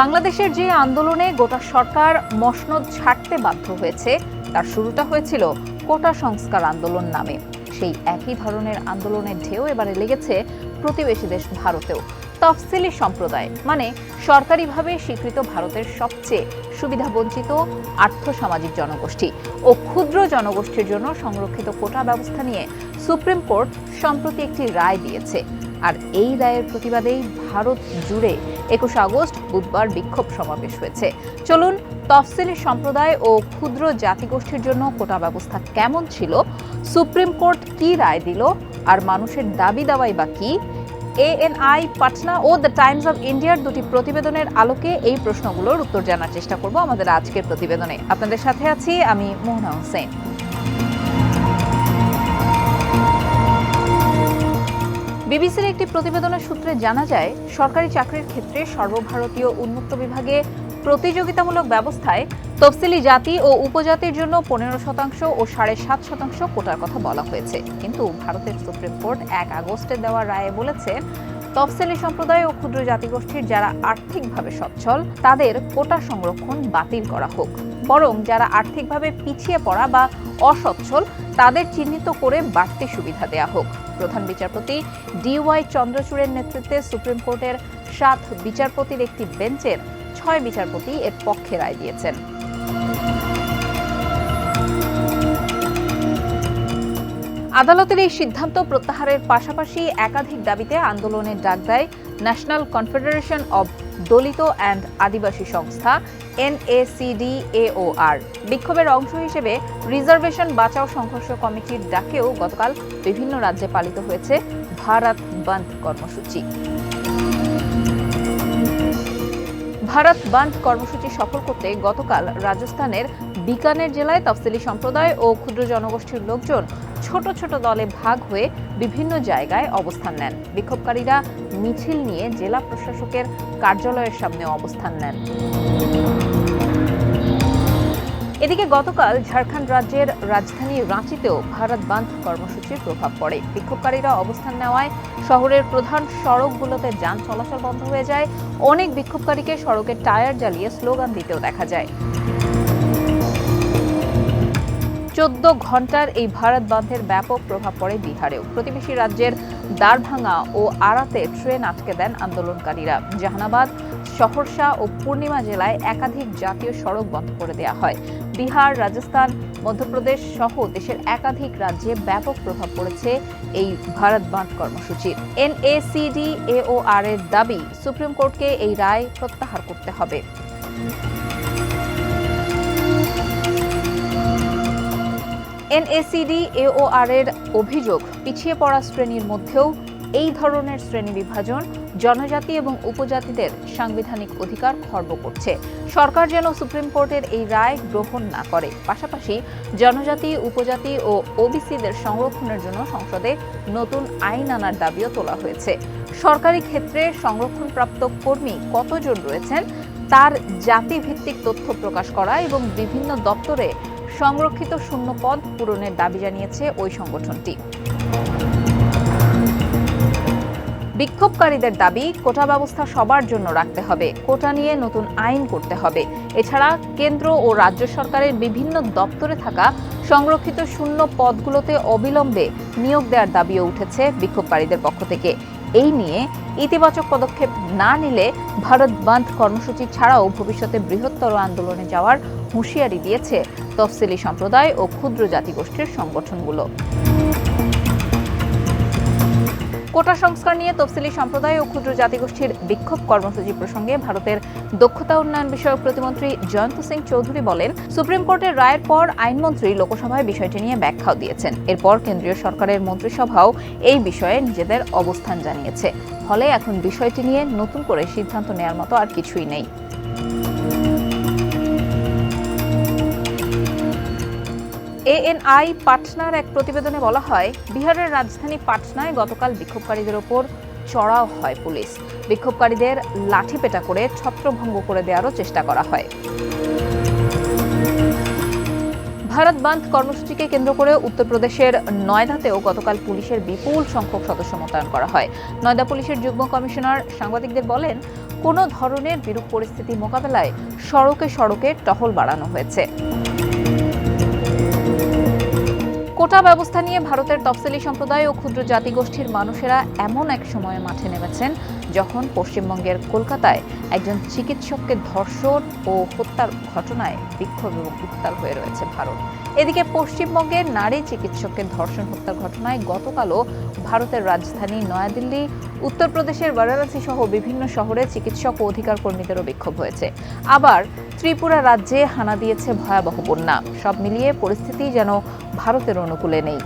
বাংলাদেশের যে আন্দোলনে গোটা সরকার মসনদ ছাড়তে বাধ্য হয়েছে, তার শুরুটা হয়েছিল কোটা সংস্কার আন্দোলন নামে। সেই একই ধরনের আন্দোলনের ঢেউ এবারে লেগেছে প্রতিবেশী দেশ ভারতেও। তফসিলি সম্প্রদায় মানে সরকারিভাবে স্বীকৃত ভারতের সবচেয়ে সুবিধাবঞ্চিত আর্থসামাজিক জনগোষ্ঠী ও ক্ষুদ্র জনগোষ্ঠীর জন্য সংরক্ষিত কোটা ব্যবস্থা নিয়ে সুপ্রিম কোর্ট সম্প্রতি একটি রায় দিয়েছে। আর এই রায়ের প্রতিবাদেই ভারত জুড়ে একুশে আগস্ট বুধবার বিক্ষোভ সমাবেশ হয়েছে। চলুন, তফসিলি সম্প্রদায় ও ক্ষুদ্র জাতিগোষ্ঠীর জন্য কোটা ব্যবস্থা কেমন ছিল, সুপ্রিম কোর্ট কি রায় দিল, আর মানুষের দাবি দাওয়াই বা কি? এএনআই, পাটনা ও দ্য টাইমস অফ ইন্ডিয়ার দুটি প্রতিবেদনের আলোকে এই প্রশ্নগুলোর উত্তর জানার চেষ্টা করব আমাদের আজকের প্রতিবেদনে। আপনাদের সাথে আছি আমি মোহনা হোসেন। বিবিসির একটি প্রতিবেদনের সূত্রে জানা যায়, সরকারি চাকরির ক্ষেত্রে সর্বভারতীয় উন্মুক্ত বিভাগে প্রতিযোগিতামূলক ব্যবস্থায় তফসিলি জাতি ও উপজাতির জন্য পনেরো শতাংশ ও সাড়ে সাত শতাংশ কোটার কথা বলা হয়েছে। কিন্তু ভারতের সুপ্রিম কোর্ট এক আগস্টে দেওয়া রায়ে বলেছে, তফসিলি সম্প্রদায় ও ক্ষুদ্র জাতিগোষ্ঠীর যারা আর্থিকভাবে সচ্ছল, তাদের কোটা সংরক্ষণ বাতিল করা হোক। বরং যারা আর্থিকভাবে পিছিয়ে পড়া বা অসচ্ছল, তাদের চিহ্নিত করে বাড়তি সুবিধা দেয়া হোক। প্রধান বিচারপতি ডিওয়াই চন্দ্রচূড়ের নেতৃত্বে সুপ্রিম কোর্টের সাত বিচারপতির একটি বেঞ্চের ছয় বিচারপতি এর পক্ষে রায় দিয়েছেন। আদালতের এই সিদ্ধান্ত প্রত্যাহারের পাশাপাশি একাধিক দাবিতে আন্দোলনের ডাক দেয় National Confederation of Dalit and Adivasi সংস্থা, এনএসিডিএওআর। বিক্ষোভের অংশ হিসেবে রিজার্ভেশন বাঁচাও সংঘর্ষ কমিটির ডাকেও গতকাল বিভিন্ন রাজ্যে পালিত হয়েছে ভারত বন্ধ কর্মসূচি। ভারত বান্ধ কর্মসূচি সফল করতে গতকাল রাজস্থানের বিকানের জেলায় তফসিলি সম্প্রদায় ও ক্ষুদ্র জনগোষ্ঠীর লোকজন ছোট ছোট দলে ভাগ হয়ে বিভিন্ন জায়গায় অবস্থান নেন। বিক্ষোভকারীরা মিছিল নিয়ে জেলা প্রশাসকের কার্যালয়ের সামনে অবস্থান নেন। এদিকে গতকাল ঝাড়খণ্ড রাজ্যের রাজধানী রাঁচিতেও ভারত বান্ধ কর্মসূচির প্রভাব পড়ে। বিক্ষোভকারীরা অবস্থান নেওয়ায় শহরের প্রধান সড়কগুলোতে যান চলাচল বন্ধ হয়ে যায়। অনেক বিক্ষোভকারীকে সড়কের টায়ার জ্বালিয়ে স্লোগান দিতেও দেখা যায়। চোদ্দ ঘণ্টার এই ভারত বন্ধের ব্যাপক প্রভাব পড়ে বিহারেও। প্রতিবেশী রাজ্যের দারভাঙ্গা ও আরাতে ট্রেন আটকে দেন আন্দোলনকারীরা। জাহানাবাদ, সহরসা ও পূর্ণিমা জেলায় একাধিক জাতীয় সড়ক বন্ধ করে দেওয়া হয়। বিহার, রাজস্থান, মধ্যপ্রদেশ সহ দেশের একাধিক রাজ্যে ব্যাপক প্রভাব পড়েছে এই ভারত বাঁধ কর্মসূচির এনএসিডি এর দাবি, সুপ্রিম কোর্টকে এই রায় প্রত্যাহার করতে হবে। এনএসিডি এওআর এর অভিযোগ, পিছিয়ে পড়া শ্রেণির মধ্যেও এই ধরনের শ্রেণি বিভাজন জনজাতি এবং উপজাতিদের সাংবিধানিক অধিকার খর্ব করছে। সরকার যেন সুপ্রিম কোর্টের এই রায় গ্রহণ না করে। পাশাপাশি জনজাতি, উপজাতি ও ওবিসিদের সংরক্ষণের জন্য সংসদে নতুন আইন আনার দাবিও তোলা হয়েছে। সরকারি ক্ষেত্রে সংরক্ষণপ্রাপ্ত কর্মী কতজন রয়েছেন, তার জাতিভিত্তিক তথ্য প্রকাশ করা এবং বিভিন্ন দপ্তরে সংরক্ষিত শূন্য পদ পূরণের দাবি জানিয়েছে ওই সংগঠনটি। বিক্ষোভকারীদের দাবি, কোটা ব্যবস্থা সবার জন্য রাখতে হবে, কোটা নিয়ে নতুন আইন করতে হবে। এছাড়া কেন্দ্র ও রাজ্য সরকারের বিভিন্ন দপ্তরে থাকা সংরক্ষিত শূন্য পদগুলোতে অবিলম্বে নিয়োগ দেওয়ার দাবিও উঠেছে বিক্ষোভকারীদের পক্ষ থেকে। এই নিয়ে ইতিবাচক পদক্ষেপ না নিলে ভারত বান্ধ কর্মসূচি ছাড়াও ভবিষ্যতে বৃহত্তর আন্দোলনে যাওয়ার হুঁশিয়ারি দিয়েছে তফসিলি সম্প্রদায় ও ক্ষুদ্র জাতিগোষ্ঠীর সংগঠনগুলো। কোটা সংস্কার নিয়ে তফসিলি সম্প্রদায় ও ক্ষুদ্র জাতিগোষ্ঠীর বিক্ষোভ কর্মসূচি প্রসঙ্গে ভারতের দক্ষতা উন্নয়ন বিষয়ক প্রতিমন্ত্রী জয়ন্ত সিং চৌধুরী বলেন, সুপ্রিম কোর্টের রায়ের পর আইনমন্ত্রী লোকসভায় বিষয়টি নিয়ে ব্যাখ্যাও দিয়েছেন। এরপর কেন্দ্রীয় সরকারের মন্ত্রিসভাও এই বিষয়ে নিজেদের অবস্থান জানিয়েছে। ফলে এখন বিষয়টি নিয়ে নতুন করে সিদ্ধান্ত নেওয়ার মতো আর কিছুই নেই। এএনআই পাটনার এক প্রতিবেদনে বলা হয়, বিহারের রাজধানী পাটনায় গতকাল বিক্ষোভকারীদের ওপর চড়াও হয় পুলিশ। বিক্ষোভকারীদের লাঠিপেটা করে ছত্রভঙ্গ করে দেওয়ারও চেষ্টা করা হয়। ভারত বান্ধ কর্মসূচিকে কেন্দ্র করে উত্তরপ্রদেশের নয়দাতেও গতকাল পুলিশের বিপুল সংখ্যক সদস্য মোতায়েন করা হয়। নয়দা পুলিশের যুগ্ম কমিশনার সাংবাদিকদের বলেন, কোনো ধরনের বিরূপ পরিস্থিতি মোকাবেলায় সড়কে সড়কে টহল বাড়ানো হয়েছে। কোটা ব্যবস্থা নিয়ে ভারতের তফসিলি সম্প্রদায় ও ক্ষুদ্র জাতিগোষ্ঠীর মানুষেরা এমন এক সময়ে মাঠে নেমেছেন। যখন পশ্চিমবঙ্গের কলকাতায় একজন চিকিৎসককে ধর্ষণ ও হত্যার ঘটনায় বিক্ষোভ এবং উত্তাল হয়ে রয়েছে ভারত। এদিকে পশ্চিমবঙ্গের নারী চিকিৎসককে ধর্ষণ হত্যার ঘটনায় গতকালও ভারতের রাজধানী নয়াদিল্লি, উত্তরপ্রদেশের বারাণসী সহ বিভিন্ন শহরে চিকিৎসক ও অধিকার কর্মীদেরও বিক্ষোভ হয়েছে। আবার ত্রিপুরা রাজ্যে হানা দিয়েছে ভয়াবহ বন্যা। সব মিলিয়ে পরিস্থিতি যেন ভারতের অনুকূলে নেই।